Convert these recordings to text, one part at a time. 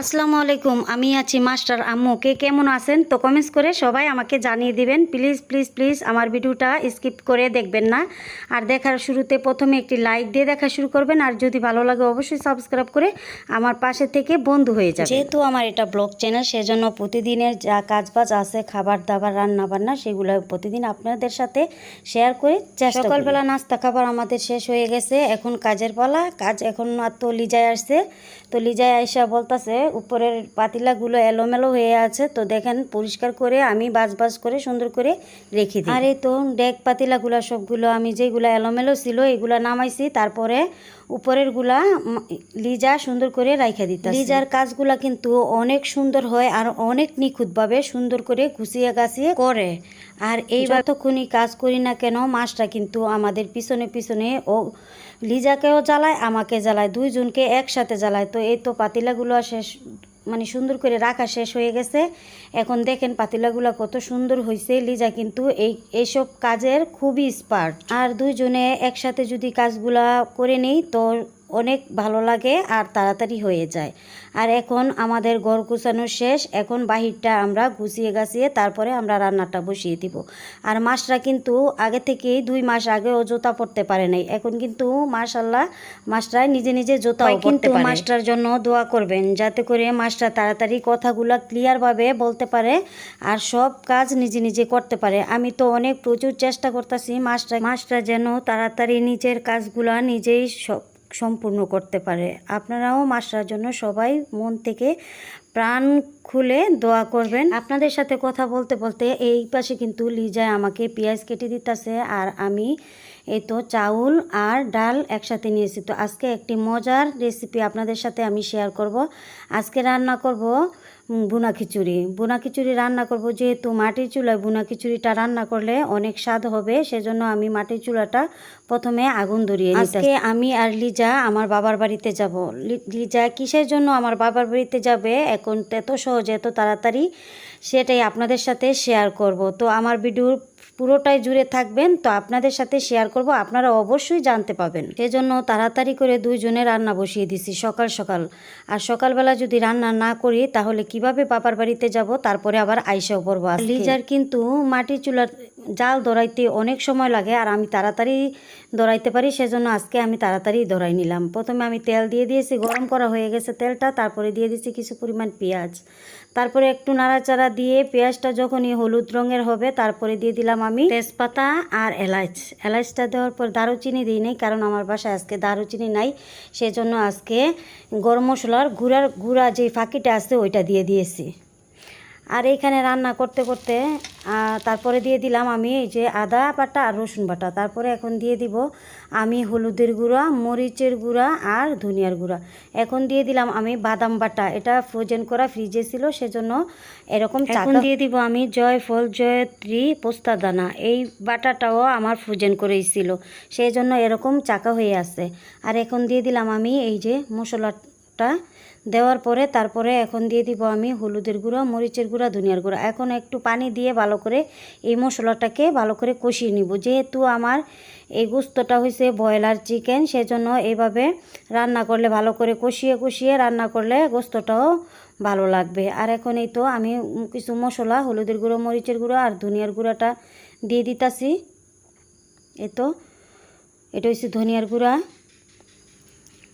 আসসালামু আলাইকুম আমি আছি মাস্টার আম্মু। কে কেমন আছেন? তো কমেন্টস করে সবাই আমাকে জানিয়ে দিবেন। প্লিজ প্লিজ প্লিজ আমার ভিডিওটা স্কিপ করে দেখবেন না। আর দেখার শুরুতে প্রথমে একটি লাইক দিয়ে দেখা শুরু করবেন। আর যদি ভালো লাগে অবশ্যই সাবস্ক্রাইব করে আমার পাশে থেকে বন্ধু হয়ে যাবে যেহেতু আমার এটা ব্লগ চ্যানেল সেজন্য প্রতিদিনের যা কাজবাজ আছে খাবার দাবার রান্না বান্না সেগুলো প্রতিদিন আপনাদের সাথে শেয়ার করে। সকালবেলা নাস্তা খাবার আমাদের শেষ হয়ে গেছে। এখন কাজের পালা। কাজ এখন আর তো লিজায় আসছে। তো লিজায় আইসা বলতাছে উপরের পাতিলাগুলো এলোমেলো হয়ে আছে তো দেখেন পরিষ্কার করে আমি বাজ বাজ করে সুন্দর করে রেখে দিই। আর এই তো ডেক পাতিলাগুলো সবগুলো আমি যেগুলো এলোমেলো ছিল এগুলো নামাইছি তারপরে উপরেরগুলা লিজা সুন্দর করে রাইখা দিতে লিজার কাজগুলা কিন্তু অনেক সুন্দর হয় আর অনেক নিখুঁতভাবে সুন্দর করে গুছিয়ে গাছিয়ে করে। আর এই যতক্ষণই কাজ করি না কেন মাছটা কিন্তু আমাদের পিছনে পিছনে ও লিজাকেও জ্বালায়, আমাকে জ্বালায়, দুইজনকে একসাথে জ্বালায়। তো এই তো পাতিলাগুলো শেষ মানে সুন্দর করে রাখা শেষ হয়ে গেছে। এখন দেখেন পাতিলাগুলো কত সুন্দর হয়েছে লিজা কিন্তু এই, এইসব কাজের খুবই স্পার্ট আর দুইজনে একসাথে যদি কাজগুলা করে নিই, তো অনেক ভালো লাগে আর তাড়াতাড়ি হয়ে যায়। আর এখন আমাদের ঘর গুছানো শেষ এখন বাহিরটা আমরা গুছিয়ে গাছিয়ে তারপরে আমরা রান্নাটা বসিয়ে দিব। আর মাছটা কিন্তু আগে থেকেই দুই মাস আগে ও জোতা পড়তে পারে নাই। এখন কিন্তু মাশাল্লাহ মাছটা নিজে নিজে জোতা কিন্তু মাছটার জন্য দোয়া করবেন যাতে করে মাছটা তাড়াতাড়ি কথাগুলো ক্লিয়ারভাবে বলতে পারে আর সব কাজ নিজে নিজে করতে পারে। আমি তো অনেক প্রচুর চেষ্টা করতেছি মাছটা মাছটা যেন তাড়াতাড়ি নিজের কাজগুলা নিজেই সব সম্পূর্ণ করতে পারে। আপনারাও মাসরার জন্য সবাই মন থেকে প্রাণ খুলে দোয়া করবেন। আপনাদের সাথে কথা বলতে বলতে এই পাশে কিন্তু লিজায় আমাকে পেঁয়াজ কেটে দিতেছে আর আমি এই তো চাউল আর ডাল একসাথে নিয়েছি। তো আজকে একটি মজার রেসিপি আপনাদের সাথে আমি শেয়ার করব। আজকে রান্না করব বুনা খিচুড়ি। বোনা খিচুড়ি রান্না করব যেহেতু মাটির চুলায় বোনা খিচুড়িটা রান্না করলে অনেক স্বাদ হবে সেজন্য আমি মাটির চুলাটা প্রথমে আগুন ধরিয়ে আজকে আমি আর লিজা আমার বাবার বাড়িতে যাব। লিজা কিসের জন্য আমার বাবার বাড়িতে যাবে? এখন এত সহজে এত তাড়াতাড়ি সেটাই আপনাদের সাথে শেয়ার করব। তো আমার ভিডিওর পুরোটাই জুড়ে থাকবেন তো আপনাদের সাথে শেয়ার করব। আপনারা অবশ্যই জানতে পাবেন। সেজন্য তাড়াতাড়ি করে দুইজনে রান্না বসিয়ে দিছি সকাল সকাল। আর সকালবেলা যদি রান্না না করি তাহলে কীভাবে বাবার বাড়িতে যাব? তারপরে আবার আইসাও পড়ব লিজার কিন্তু মাটি চুলার জাল ধরাইতে অনেক সময় লাগে আর আমি তাড়াতাড়ি ধরাইতে পারি, সেজন্য আজকে আমি তাড়াতাড়ি ধরাই নিলাম। প্রথমে আমি তেল দিয়ে দিয়েছি, গরম করা হয়ে গেছে তেলটা, তারপরে দিয়ে দিয়েছি কিছু পরিমাণ পেঁয়াজ। তারপরে একটু নাড়াচাড়া দিয়ে পেঁয়াজটা যখনই হলুদ রঙের হবে, তারপরে দিয়ে দিলাম আমি তেজপাতা আর এলাচ এলাচটা দেওয়ার পর দারুচিনি দিই নাই, কারণ আমার বাসায় আজকে দারুচিনি নাই, সেজন্য আজকে গরম মশলার গুঁড়ার, গুঁড়া যে ফাঁকিটা আছে, ওইটা দিয়ে দিয়েছি। আর এইখানে রান্না করতে করতে তারপরে দিয়ে দিলাম আমি এই যে আদা বাটা আর রসুন বাটা। তারপরে এখন দিয়ে দিব আমি হলুদের গুঁড়া মরিচের গুঁড়া আর ধনিয়ার গুঁড়া। এখন দিয়ে দিলাম আমি বাদাম বাটা। এটা ফ্রোজেন করা ফ্রিজে ছিল সেজন্য এরকম এখন দিয়ে দিব আমি জয়ফল জয়ত্রী পোস্তা দানা। এই বাটাটাও আমার ফ্রোজেন করেই ছিল সেই জন্য এরকম চাকা হয়ে আছে। আর এখন দিয়ে দিলাম আমি এই যে মশলাটা দেওয়ার পরে তারপরে এখন দিয়ে দিব আমি হলুদের গুঁড়া, মরিচের গুঁড়া, ধনিয়ার গুঁড়া। এখন একটু পানি দিয়ে ভালো করে এই মশলাটাকে ভালো করে কষিয়ে নিব। যেহেতু আমার এই গুস্তটা হয়েছে ব্রয়লার চিকেন, সেজন্য এইভাবে রান্না করলে ভালো করে কষিয়ে কষিয়ে রান্না করলে গোস্তটাও ভালো লাগবে। আর এখন এই তো আমি কিছু মশলা, হলুদের গুঁড়ো, মরিচের গুঁড়ো আর ধনিয়ার গুঁড়াটা দিয়ে দিতাছি। এ তো, এটা হচ্ছে ধনিয়ার গুঁড়া।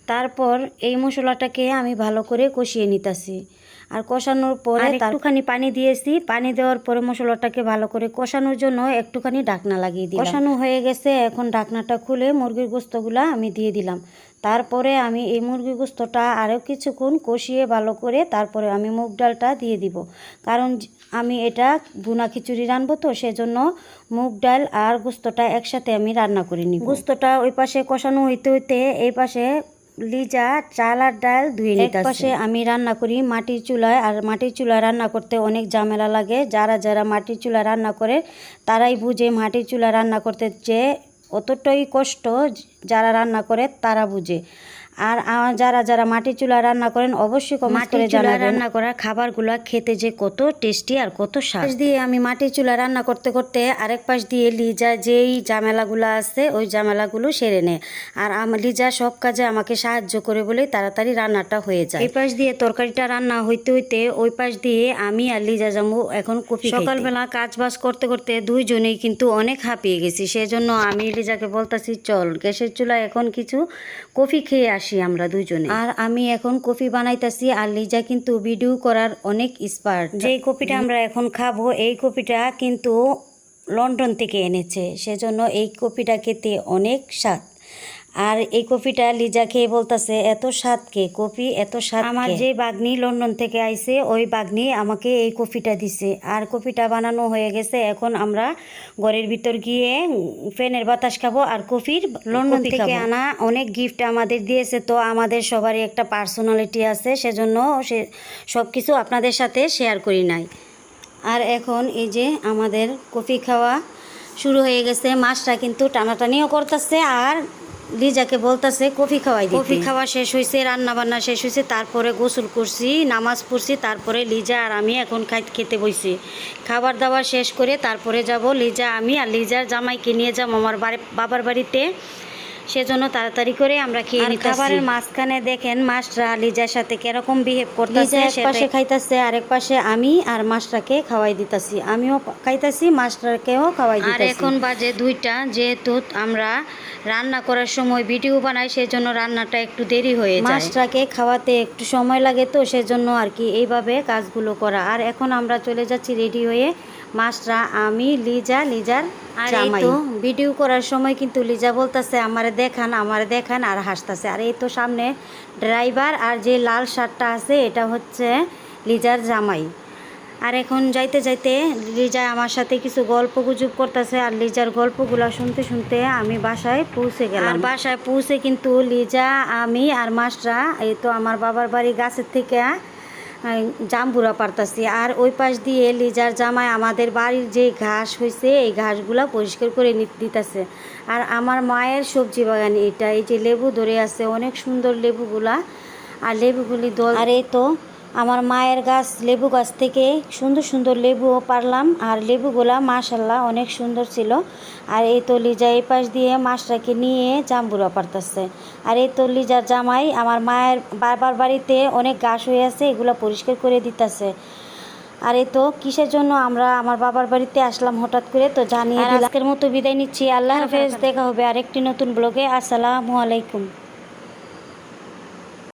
তারপর এই মশলাটাকে আমি ভালো করে কষিয়ে নিতেছি। আর কষানোর পরে একটুখানি পানি দিয়েছি। পানি দেওয়ার পরে মশলাটাকে ভালো করে কষানোর জন্য একটুখানি ঢাকনা লাগিয়ে দিই কষানো হয়ে গেছে এখন ঢাকনাটা খুলে মুরগির গোস্তগুলা আমি দিয়ে দিলাম। তারপরে আমি এই মুরগির গোস্তটা আরও কিছুক্ষণ কষিয়ে ভালো করে তারপরে আমি মুগ ডালটা দিয়ে দিব। কারণ আমি এটা বুনা খিচুড়ি রানবো তো সেজন্য মুগ ডাল আর গোস্তটা একসাথে আমি রান্না করে নিব। গোস্তটা ওই পাশে কষানো হইতে হইতে এই পাশে লিজা চাল আর ডাল ধুয়ে নিতে পাশে আমি রান্না করি মাটির চুলায় আর মাটির চুলায় রান্না করতে অনেক ঝামেলা লাগে। যারা যারা মাটির চুলায় রান্না করে তারাই বুঝে মাটির চুলায় রান্না করতে যে অতটাই কষ্ট যারা রান্না করে তারা বুঝে। আর যারা যারা মাটির চুলায় রান্না করেন অবশ্যই কমেন্ট করে জানাবেন। রান্না করা খাবারগুলো খেতে যে কত টেস্টি আর কত স্বাদ। দিয়ে আমি মাটির চুলা রান্না করতে করতে আরেক পাশ দিয়ে লিজা যেই ঝামেলাগুলো আছে ওই ঝামেলাগুলো সেরে নেয় আর আমার লিজা সব কাজে আমাকে সাহায্য করে বলে তাড়াতাড়ি রান্নাটা হয়ে যায়। এই পাশ দিয়ে তরকারিটা রান্না হইতে হইতে ওই পাশ দিয়ে আমি আর লিজা জামু এখন কফি সকালবেলা কাজ বাজ করতে করতে দুইজনেই কিন্তু অনেক হাঁপিয়ে গেছি। সেজন্য আমি লিজাকে বলতাছি চল গ্যাসের চুলায় এখন কিছু কফি খেয়ে আসি। আমরা দুজনে আর আমি এখন কফি বানাইতেছি আর লিজা কিন্তু ভিডিও করার অনেক স্পার্ট যে কপিটা আমরা এখন খাব এই কপিটা কিন্তু লন্ডন থেকে এনেছে। সেজন্য এই কপিটা খেতে অনেক স্বাদ। আর এই কফিটা লিজা খেয়ে বলতেছে এত স্বাদ কে? কপি এত স্বাদ আমার যে বাগনি লন্ডন থেকে আইছে ওই বাগনি আমাকে এই কফিটা দিছে। আর কপিটা বানানো হয়ে গেছে এখন আমরা ঘরের ভিতর গিয়ে ফ্যানের বাতাস খাব আর কপির লন্ডন থেকে আনা অনেক গিফট আমাদের দিয়েছে। তো আমাদের সবারই একটা পার্সোনালিটি আছে সেজন্য সে সব কিছু আপনাদের সাথে শেয়ার করি নাই। আর এখন এই যে আমাদের কফি খাওয়া শুরু হয়ে গেছে মাছটা কিন্তু টানাটানিও করতেছে আর লিজাকে বলতেছে, কফি খাওয়াই কফি খাওয়া শেষ হয়েছে রান্না বান্না শেষ হয়েছে তারপরে গোসল করছি, নামাজ পড়ছি, তারপরে লিজা আর আমি এখন খাই, খেতে বইছি। খাবার দাবার শেষ করে তারপরে যাব লিজা, আমি আর লিজার জামাইকে নিয়ে যাব আমার বাবার বাড়িতে। সেজন্য তাড়াতাড়ি করে আমরা খেয়ে নিই খাবারের মাঝখানে দেখেন মাছরা লিজার সাথে কীরকম বিহেভ করতেছে এক পাশে খাইতাছে আরেক পাশে আমি আর মাছটাকে খাওয়াই দিতাছি। আমিও খাইতাছি মাছটাকেও খাওয়াই দিতাছি। আর এখন বাজে দুইটা যেহেতু আমরা রান্না করার সময় ভিডিও বানাই সেজন্য রান্নাটা একটু দেরি হয়ে যায়। মাছটাকে খাওয়াতে একটু সময় লাগে তো সেজন্য আর কি এইভাবে কাজগুলো করা। আর এখন আমরা চলে যাচ্ছি রেডি হয়ে মাছরা আমি লিজা লিজার আর এই তো ভিডিও করার সময় কিন্তু লিজা বলতেছে আমারে দেখান আমারে দেখান আর হাসতেছে। আর এই তো সামনে ড্রাইভার আর যে লাল শার্টটা আছে এটা হচ্ছে লিজার জামাই। আর এখন যাইতে যাইতে লিজা আমার সাথে কিছু গল্প গুজব করতেছে আর লিজার গল্পগুলো শুনতে শুনতে আমি বাসায় পৌঁছে গেলাম। আর বাসায় পৌঁছে কিন্তু লিজা আমি আর মাসরা এই তো আমার বাবার বাড়ি গাছের থেকে জাম্বুরা পারতাছি। আর ওই পাশ দিয়ে লিজার জামায় আমাদের বাড়ির যে ঘাস হয়েছে এই ঘাসগুলো পরিষ্কার করে দিতেছে। আর আমার মায়ের সবজি বাগান এটা, এই যে লেবু ধরে আছে, অনেক সুন্দর লেবুগুলা। আর লেবুগুলি দল আর এই তো আমার মায়ের গাছ লেবু গাছ থেকে সুন্দর সুন্দর লেবুও পারলাম। আর লেবুগুলা মাশাল্লাহ অনেক সুন্দর ছিল। আর এই তো লিজা এই পাশ দিয়ে মাছটাকে নিয়ে জাম্বুরা পারতেছে। আর এই তো লিজার জামাই আমার মায়ের বাবার বাড়িতে অনেক গাছ হয়ে আছে এগুলো পরিষ্কার করে দিতেছে। আর এই তো কিসের জন্য আমরা আমার বাবার বাড়িতে আসলাম হঠাৎ করে তো জানিয়ে আজকের মতো বিদায় নিচ্ছি। আল্লাহ হাফেজ। দেখা হবে আরেকটি নতুন ব্লগে। আসসালামু আলাইকুম।